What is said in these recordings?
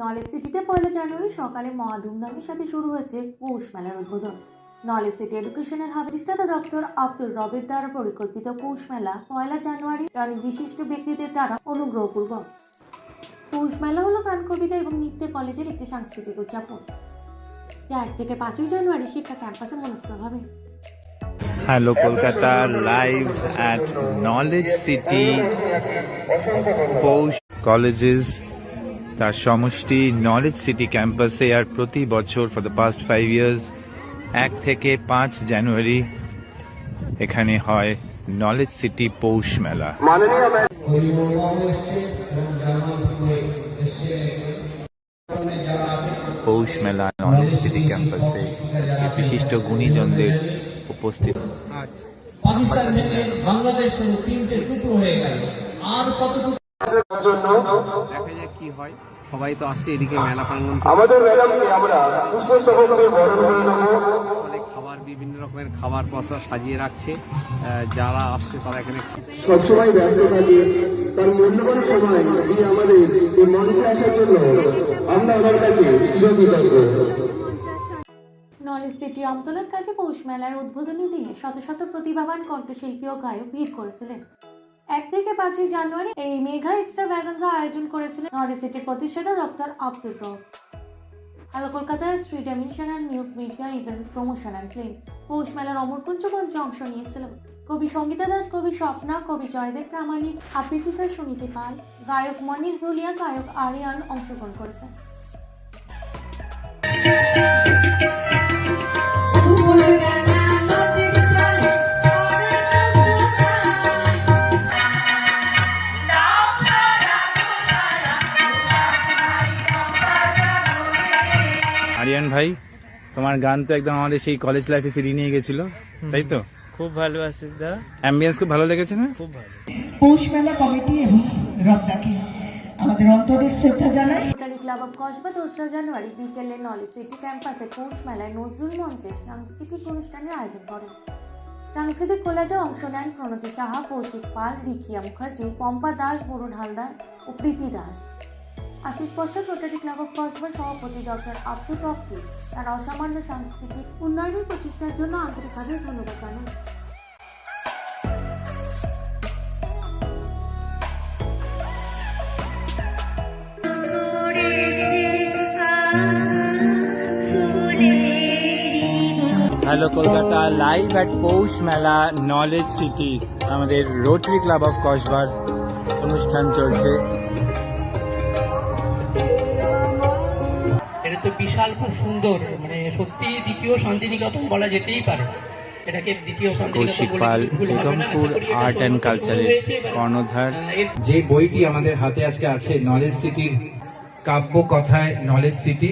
Knowledge সিটিতে পয়লা জানুয়ারি সকালে মহা ধুমধামের সাথে শুরু হয়েছে পৌষ মেলার উদ্বোধন। নলেজ সিটি এডুকেশনের হাবিস্তাতা ডক্টর আব্দুল রবের দ্বারা পরিকল্পিত পৌষ মেলা পয়লা জানুয়ারি অনেক বিশিষ্ট ব্যক্তিদের দ্বারা অনুগ্রহপূর্বক। পৌষ মেলা হলো গান, কবিতা এবং নৃত্য কলেজের একটি সাংস্কৃতিক উদযাপন চার থেকে পাঁচই জানুয়ারি শিক্ষা ক্যাম্পাসে অনুষ্ঠিত হবে। Hello, Kolkata live at Knowledge City Post Colleges তার সমষ্টি নলেজ সিটি ক্যাম্পাসে আর প্রতি বছর for the past five years এক থেকে পাঁচ জানুয়ারি এখানে হয় নলেজ সিটি পৌষ মেলা পৌষ মেলা নলেজ সিটি ক্যাম্পাসে বিশিষ্ট গুণীজনদের উপস্থিত। পাকিস্তান থেকে বাংলাদেশ তিনটে টুকরো হয়ে গেল। আর কত টুকরো দেখা যাক কি হয়। সবাই তো আসছে এদিকে মেলা প্রাঙ্গণ তো। আমাদের ম্যাডামকে আমরা পুষ্পস্তবক দিয়ে বরণ করে নেব। অনেক খাবার বিভিন্ন রকমের খাবার পসা সাজিয়ে রাখছে। যারা আসছে তারা এখানে সবসময় ব্যস্ত থাকে। তার মূল্যবান সময় দিয়ে আমাদের এই মঞ্চে আসার জন্য আমরা ওনার কাছে চিরকৃতজ্ঞ। নলেজ সিটি আমতলার কাছে পৌষ মেলার উদ্বোধনী দিনে শত শত প্রতিভাবান কণ্ঠশিল্পী ও গায়ক ভিড় করেছিলেন। এক থেকে পাঁচই জানুয়ারি এই মেঘা এক্সট্রা ভ্যাগান্সা আয়োজন করেছিলেন নলেজ সিটির প্রতিষ্ঠাতা ডক্টর আব্দুল রব। হ্যালো কলকাতার three dimensional news media events promotion and film Poush মেলার অমরকুঞ্জ মঞ্চে অংশ নিয়েছিল কবি সঙ্গীতা দাস, কবি স্বপ্না, কবি জয়দেব প্রামাণিক, আবৃত্তিকা সুনীতি পাল। গায়ক মনীষ ধুলিয়া গায়ক আরিয়ান অংশগ্রহণ করেছেন। আরিয়ান ভাই তোমার গান তো একদম আমাদের সেই কলেজ লাইফে ফিরিয়ে নিয়ে গেছিল তাই তো? খুব ভালো আছে দা অ্যাম্বিয়েন্স খুব ভালো লেগেছে না? খুব ভালো। পৌষ মেলা কমিটি এবং রমজাকে আমাদের অন্তরের শ্রদ্ধা জানাই। রোটারি ক্লাব অফ কসবা দোসরা জানুয়ারি বিকেলে নলেজ সিটি ক্যাম্পাসে পৌষ মেলায় নজরুল মঞ্চে সাংস্কৃতিক অনুষ্ঠানের আয়োজন করেন। সাংস্কৃতিক কোলাজে অংশ নেন প্রণতি সাহা কৌশিক পাল রিকিয়া মুখার্জি পম্পা দাস বরুণ হালদার ও প্রীতি দাস। আশিস বছর ক্লাব অফ কসবা সভাপতি ডক্টর আব্দুল রফি তার অসামান্য সাংস্কৃতিক উন্নয়নের প্রচেষ্টার জন্য আন্তরিকভাবে ধন্যবাদ জানান। Hello, Kolkata live at Poush Mela knowledge city আমাদের রোটারি ক্লাব অফ কসবার অনুষ্ঠান চলছে। বিশাল খুব সুন্দর মানে সত্যি দ্বিতীয় শান্তিনিকেতন বলা যেতেই পারে। এটাকে দ্বিতীয় শান্তিনিকেতন। বেগমপুর আর্ট অ্যান্ড সফল কালচারের কর্ণধার। যে বইটি আমাদের হাতে আজকে আছে নলেজ সিটির কাব্য কথায় নলেজ সিটি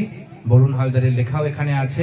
বরুণ হালদারের লেখাও এখানে আছে।